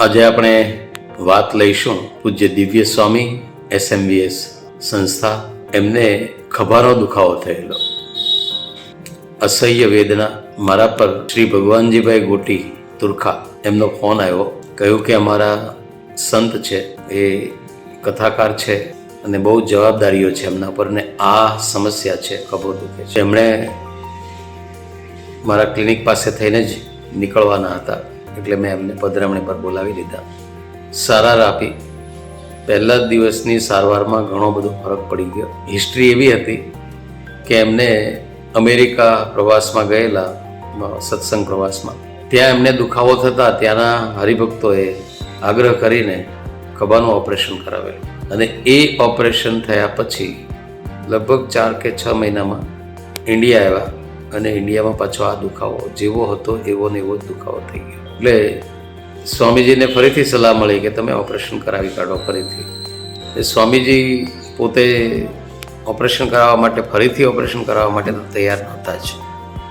આજે આપણે વાત લઈશું પૂજ્ય દિવ્ય સ્વામી, એસએમવીએસ સંસ્થા. એમને ખભાનો દુખાવો થયેલો. અસહ્ય વેદના મારા પર શ્રી ભગવાનજીભાઈ ગોટી તુરખા એમનો ફોન આવ્યો. કહ્યું કે અમારા સંત છે, એ કથાકાર છે અને બહુ જવાબદારીઓ છે એમના પર ને આ સમસ્યા છે, ખભો દુખે છે. એમણે મારા ક્લિનિક પાસે થઈને જ નીકળવાના હતા. એટલે મેં એમને પધરામણી પર બોલાવી લીધા. સારવાર આપી પહેલા જ દિવસની સારવારમાં ઘણો બધો ફરક પડી ગયો. હિસ્ટ્રી એવી હતી કે એમને અમેરિકા પ્રવાસમાં ગયેલા સત્સંગ પ્રવાસમાં. ત્યાં એમને દુખાવો થતા ત્યાંના હરિભક્તોએ આગ્રહ કરીને ખભાનું ઓપરેશન કરાવેલું. અને એ ઓપરેશન થયા પછી લગભગ ચાર કે છ મહિનામાં ઇન્ડિયા આવ્યા અને ઇન્ડિયામાં પાછો આ દુખાવો જેવો હતો એવો ને એવો જ દુખાવો થઈ ગયો. એટલે સ્વામીજીને ફરીથી સલાહ મળી કે તમે ઓપરેશન કરાવી કાઢો ફરીથી. સ્વામીજી પોતે ઓપરેશન કરાવવા માટે ફરીથી ઓપરેશન કરાવવા માટે તો તૈયાર નહોતા જ.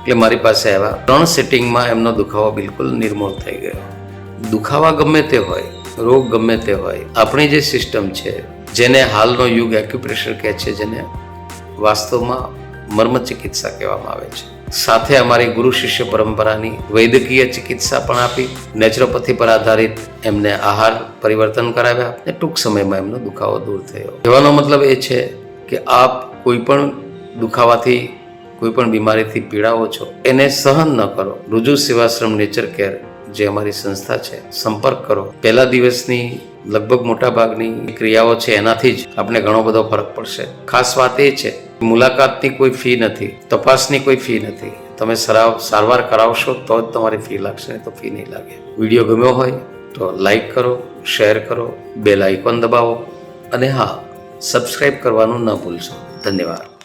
એટલે મારી પાસે આવ્યા. ત્રણ સેટિંગમાં એમનો દુખાવો બિલકુલ નિર્મૂળ થઈ ગયો. દુખાવા ગમે તે હોય, રોગ ગમે તે હોય, આપણી જે સિસ્ટમ છે, જેને હાલનો યુગ એક્યુપ્રેશર કહે છે, જેને વાસ્તવમાં મર્મ ચિકિત્સા કહેવામાં આવે છે. સાથે અમારી ગુરુ શિષ્ય પરંપરાની વૈદ્યકીય ચિકિત્સા પણ આપી, નેચરોપથી પર આધારિત એમને આહાર પરિવર્તન કરાવ્યા અને ટૂંક સમયમાં એમનો દુખાવો દૂર થયો. કહેવાનો મતલબ એ છે કે આપ કોઈ પણ દુખાવાથી, કોઈ પણ બીમારીથી પીડાવો છો, એને સહન ન કરો. રુજુ સેવાશ્રમ નેચર કેર જે અમારી સંસ્થા છે, સંપર્ક કરો. પહેલા દિવસની લગભગ મોટા ભાગની ક્રિયાઓ છે એનાથી જ આપણે ઘણો બધો ફરક પડશે. ખાસ વાત એ છે મુલાકાતની કોઈ ફી નથી, તપાસની કોઈ ફી નથી. તમે સરાવ, સારવાર કરાવશો તો જ તમારી ફી લાગશે, નહીં તો ફી નહીં લાગે. વીડિયો ગમ્યો હોય તો લાઈક કરો, શેર કરો, બેલ આઇકોન દબાવો. અને હા સબસ્ક્રાઈબ કરવાનું ન ભૂલશો. ધન્યવાદ.